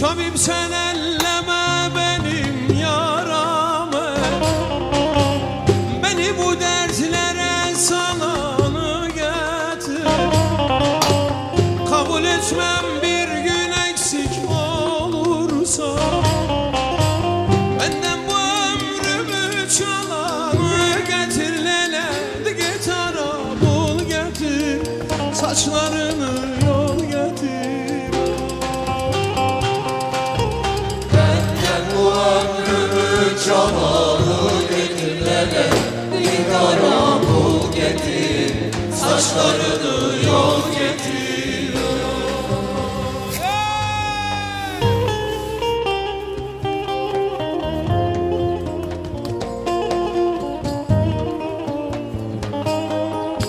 Tabip sen elleme benim yaramı. Beni bu dertlere salanı getir. Kabul etmem bir gün eksik olursa. Benden bu ömrümü çalanı getir. Lele git ara bul getir. Saçlarını Şamalı götürlere Bir bu getir. Saçlarını yol getir.